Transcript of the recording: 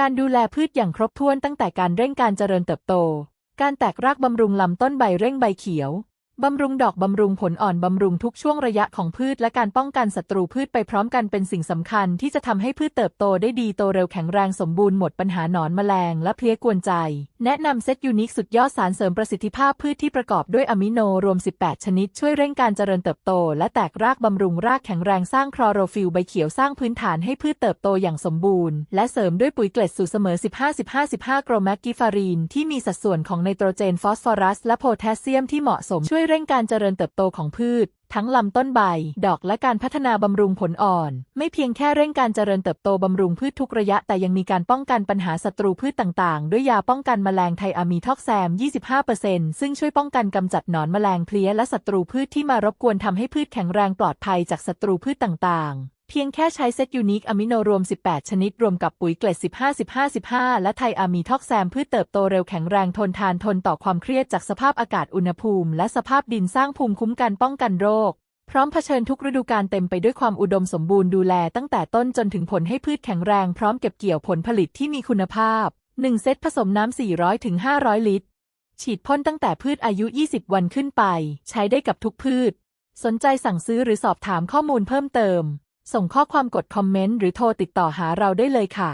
การดูแลพืชอย่างครบถ้วนตั้งแต่การเร่งการเจริญเติบโต การแตกรากบำรุงลำต้นใบเร่งใบเขียว บำรุงดอกบำรุงผลอ่อนบำรุงทุกช่วงระยะของพืช และการป้องกันศัตรูพืชไปพร้อมกันเป็นสิ่งสำคัญที่จะทำให้พืชเติบโตได้ดีโตเร็วแข็งแรงสมบูรณ์หมดปัญหาหนอนแมลงและเพลี้ยกวนใจ แนะนำเซตยูนิคสุดยอดสารเสริมประสิทธิภาพพืชที่ประกอบด้วยอะมิโนรวม 18 ชนิด ช่วยเร่งการเจริญเติบโต และแตกรากบำรุงรากแข็งแรงสร้างคลอโรฟิลใบเขียวสร้างพื้นฐานให้พืชเติบโตอย่างสมบูรณ์ และเสริมด้วยปุ๋ยเกล็ดสูตรเสมอ 15-15-15 กรแมกกิฟารีน ที่มีสัดส่วนของไนโตรเจนฟอสฟอรัส และโพแทสเซียมที่เหมาะสมช่วยเร่งการเจริญเติบโตของพืช ทั้งลำต้นใบ ดอกและการพัฒนาบำรุงผลอ่อน ไม่เพียงแค่เร่งการเจริญเติบโตบำรุงพืชทุกระยะ แต่ยังมีการป้องกันปัญหาศัตรูพืชต่างๆ ด้วยยาป้องกันแมลงไทอามีท็อกแซม 25%ซึ่งช่วยป้องกันกำจัดหนอนแมลงเพลี้ยและศัตรูพืชที่มารบกวนทำให้พืชแข็งแรงปลอดภัยจากศัตรูพืชต่างๆ เพียงแค่ใช้เซตยูนิคอะมิโนรวม 18 ชนิด รวมกับปุ๋ยเกล็ด 15-15-15 และไทอะมีท็อกแซมพืชเติบโตเร็วแข็งแรงทนทานทนต่อความเครียดจากสภาพอากาศอุณหภูมิ และสภาพดินสร้างภูมิคุ้มกันป้องกันโรค พร้อมเผชิญทุกฤดูกาลเต็มไปด้วยความอุดมสมบูรณ์ดูแลตั้งแต่ต้นจนถึงผลให้พืชแข็งแรงพร้อมเก็บเกี่ยวผลผลิตที่มีคุณภาพ 1 เซตผสมน้ำ 400ถึง500 ลิตร ฉีดพ่นตั้งแต่พืชอายุ 20 วันขึ้นไป ใช้ได้กับทุกพืช สนใจสั่งซื้อหรือสอบถามข้อมูลเพิ่มเติม ส่งข้อความกดคอมเมนต์หรือโทรติดต่อหาเราได้เลยค่ะ